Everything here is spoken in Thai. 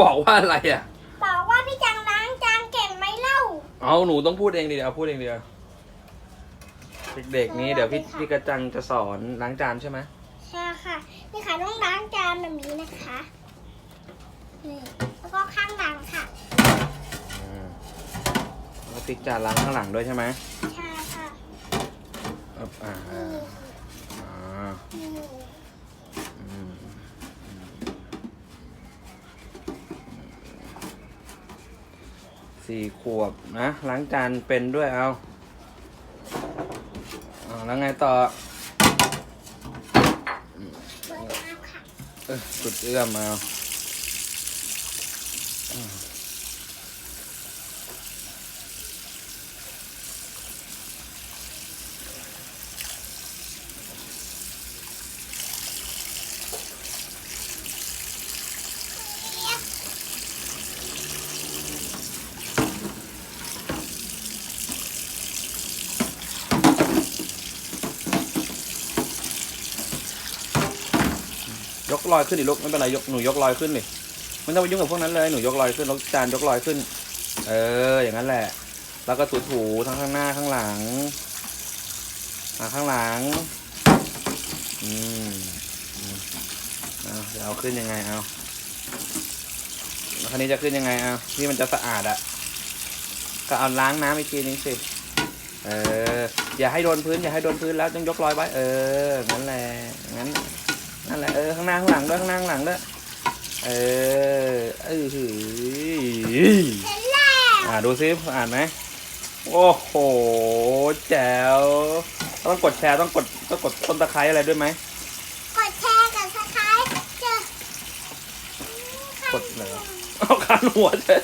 บอกว่าอะไรอะ บอกว่าพี่จังล้างจานเก่งไหมเล่า เอาหนูต้องพูดเองดิเดี๋ยวเอาพูดเองเดียวเด็กๆนี้เดี๋ยวพี่พี่กระจังจะสอนล้างจานใช่ไหมใช่ค่ะ นี่ค่ะต้องล้างจานแบบนี้นะคะนี่แล้วก็ข้างหลังค่ะอืมแล้วติ๊กจานล้างข้างหลังด้วยใช่ไหมใช่ค่ะ อะอ่านี่อ่า นี่ อืม สี่ขวบนะล้างจานเป็นด้วยเอาเอาแล้วไงต่อเปิดน้ำค่ะเออสุดเอื้อมเอา ยกลอยขึ้นดิลูกไม่เป็นไรยกหนูยกลอยขึ้นดิไมันต้องไปยุ่งกับพวกนั้นเลยหนูยกลอยขึ้นแล้วจานยกลอยขึ้น เออ อย่างนั้นแหละ แล้วก็ถูถูทั้งข้างหน้าข้างหลังอ่าข้างหลังอืมอืมเอาจะเอาขึ้นยังไงเอาแล้วคันนี้จะขึ้นยังไงเอาที่มันจะสะอาดอะก็เอาล้างน้ำอีกทีนึงสิเอออย่าให้โดนพื้นอย่าให้โดนพื้นแล้วต้องยกลอยไว้ เอองั้นแหละงั้น นั่นแหละเออข้างหน้าข้างหลังด้วยข้างหน้าข้างหลังด้วยเออเออหือเสร็จแล้วอ่าดูซิอ่านไหมโอ้โหแจ๋วต้องกดแชร์ต้องกดต้องกดต้นตะไคร้อะไรด้วยไหมกดแชร์กับสไครต์เจอกดเลยเอาคันหัวเธอ